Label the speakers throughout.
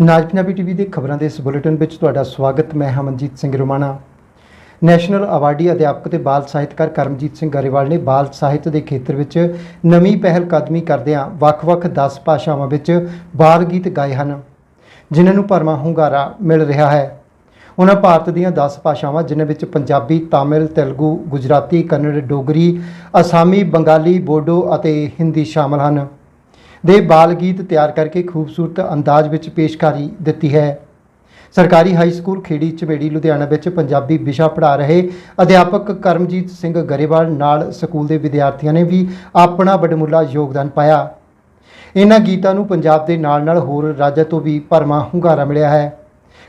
Speaker 1: ਨਾਜ Punjabi TV ਦੇ ਖਬਰਾਂ ਦੇ ਇਸ ਬੁਲੇਟਿਨ ਵਿੱਚ ਤੁਹਾਡਾ ਸਵਾਗਤ ਮੈਂ ਹਮਨਜੀਤ ਸਿੰਘ ਰੋਮਾਣਾ। ਨੈਸ਼ਨਲ ਅਵਾਰਡੀ ਅਧਿਆਪਕ ਤੇ ਬਾਲ ਸਾਹਿਤਕਾਰ ਕਰਮਜੀਤ ਸਿੰਘ ਗਰੇਵਾਲ ਨੇ ਬਾਲ ਸਾਹਿਤ ਦੇ ਖੇਤਰ ਵਿੱਚ ਨਵੀਂ ਪਹਿਲ ਕਦਮੀ ਕਰਦਿਆਂ ਵੱਖ-ਵੱਖ 10 ਭਾਸ਼ਾਵਾਂ ਵਿੱਚ ਬਾਲ ਗੀਤ ਗਾਏ ਹਨ ਜਿਨ੍ਹਾਂ ਨੂੰ ਭਰਵਾਂ ਹੁੰਗਾਰਾ ਮਿਲ ਰਿਹਾ ਹੈ। ਉਹਨਾਂ ਭਾਰਤ ਦੀਆਂ 10 ਭਾਸ਼ਾਵਾਂ ਜਿਨ੍ਹਾਂ ਵਿੱਚ ਪੰਜਾਬੀ, ਤਾਮਿਲ, ਤੇਲਗੂ, ਗੁਜਰਾਤੀ, ਕੰਨੜ, ਡੋਗਰੀ, ਅਸਾਮੀ, ਬੰਗਾਲੀ, ਬੋਡੋ ਅਤੇ ਹਿੰਦੀ ਸ਼ਾਮਲ ਹਨ। ਦੇ ਬਾਲ ਗੀਤ ਤਿਆਰ ਕਰਕੇ ਖੂਬਸੂਰਤ ਅੰਦਾਜ਼ ਵਿੱਚ ਪੇਸ਼ਕਾਰੀ ਦਿੱਤੀ ਹੈ। ਸਰਕਾਰੀ ਹਾਈ ਸਕੂਲ ਖੇੜੀ ਝਵੇੜੀ ਲੁਧਿਆਣਾ ਵਿੱਚ ਪੰਜਾਬੀ ਵਿਸ਼ਾ ਪੜ੍ਹਾ ਰਹੇ ਅਧਿਆਪਕ ਕਰਮਜੀਤ ਸਿੰਘ ਗਰੇਵਾਲ ਨਾਲ ਸਕੂਲ ਦੇ ਵਿਦਿਆਰਥੀਆਂ ਨੇ ਵੀ ਆਪਣਾ ਵਡਮੁੱਲਾ ਯੋਗਦਾਨ ਪਾਇਆ। ਇਹਨਾਂ ਗੀਤਾਂ ਨੂੰ ਪੰਜਾਬ ਦੇ ਨਾਲ-ਨਾਲ ਹੋਰ ਰਾਜਾਂ ਤੋਂ ਵੀ ਭਰਵਾਂ ਹੁੰਗਾਰਾ ਮਿਲਿਆ ਹੈ।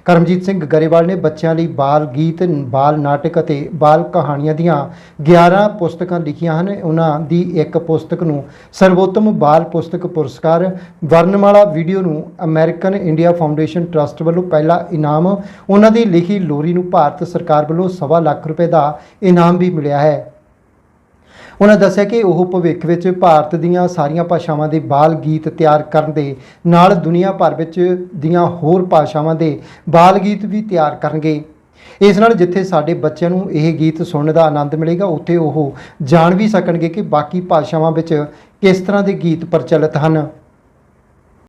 Speaker 1: ਕਰਮਜੀਤ ਸਿੰਘ ਗਰੇਵਾਲ ਨੇ ਬੱਚਿਆਂ ਲਈ ਬਾਲ ਗੀਤ, ਬਾਲ ਨਾਟਕ ਅਤੇ ਬਾਲ ਕਹਾਣੀਆਂ ਦੀਆਂ 11 ਪੁਸਤਕਾਂ ਲਿਖੀਆਂ ਹਨ। ਉਹਨਾਂ ਦੀ ਇੱਕ ਪੁਸਤਕ ਨੂੰ ਸਰਵੋਤਮ ਬਾਲ ਪੁਸਤਕ ਪੁਰਸਕਾਰ ਵਰਨਮਾਲਾ ਵੀਡੀਓ ਨੂੰ ਅਮਰੀਕਨ ਇੰਡੀਆ ਫਾਊਂਡੇਸ਼ਨ ਟਰਸਟ ਵੱਲੋਂ ਪਹਿਲਾ ਇਨਾਮ, ਉਹਨਾਂ ਦੀ ਲਿਖੀ ਲੋਰੀ ਨੂੰ ਭਾਰਤ ਸਰਕਾਰ ਵੱਲੋਂ ਸਵਾ ਲੱਖ ਰੁਪਏ ਦਾ ਇਨਾਮ ਵੀ ਮਿਲਿਆ ਹੈ। ਉਹਨਾਂ ਦੱਸਿਆ ਕਿ ਉਹ ਭਵਿੱਖ ਵਿੱਚ ਭਾਰਤ ਦੀਆਂ ਸਾਰੀਆਂ ਭਾਸ਼ਾਵਾਂ ਦੇ ਬਾਲ ਗੀਤ ਤਿਆਰ ਕਰਨ ਦੇ ਨਾਲ ਦੁਨੀਆ ਭਰ ਵਿੱਚ ਦੀਆਂ ਹੋਰ ਭਾਸ਼ਾਵਾਂ ਦੇ ਬਾਲ ਗੀਤ ਵੀ ਤਿਆਰ ਕਰਨਗੇ। ਇਸ ਨਾਲ ਜਿੱਥੇ ਸਾਡੇ ਬੱਚਿਆਂ ਨੂੰ ਇਹ ਗੀਤ ਸੁਣਨ ਦਾ ਆਨੰਦ ਮਿਲੇਗਾ, ਉੱਥੇ ਉਹ ਜਾਣ ਵੀ ਸਕਣਗੇ ਕਿ ਬਾਕੀ ਭਾਸ਼ਾਵਾਂ ਵਿੱਚ ਕਿਸ ਤਰ੍ਹਾਂ ਦੇ ਗੀਤ ਪ੍ਰਚਲਿਤ ਹਨ।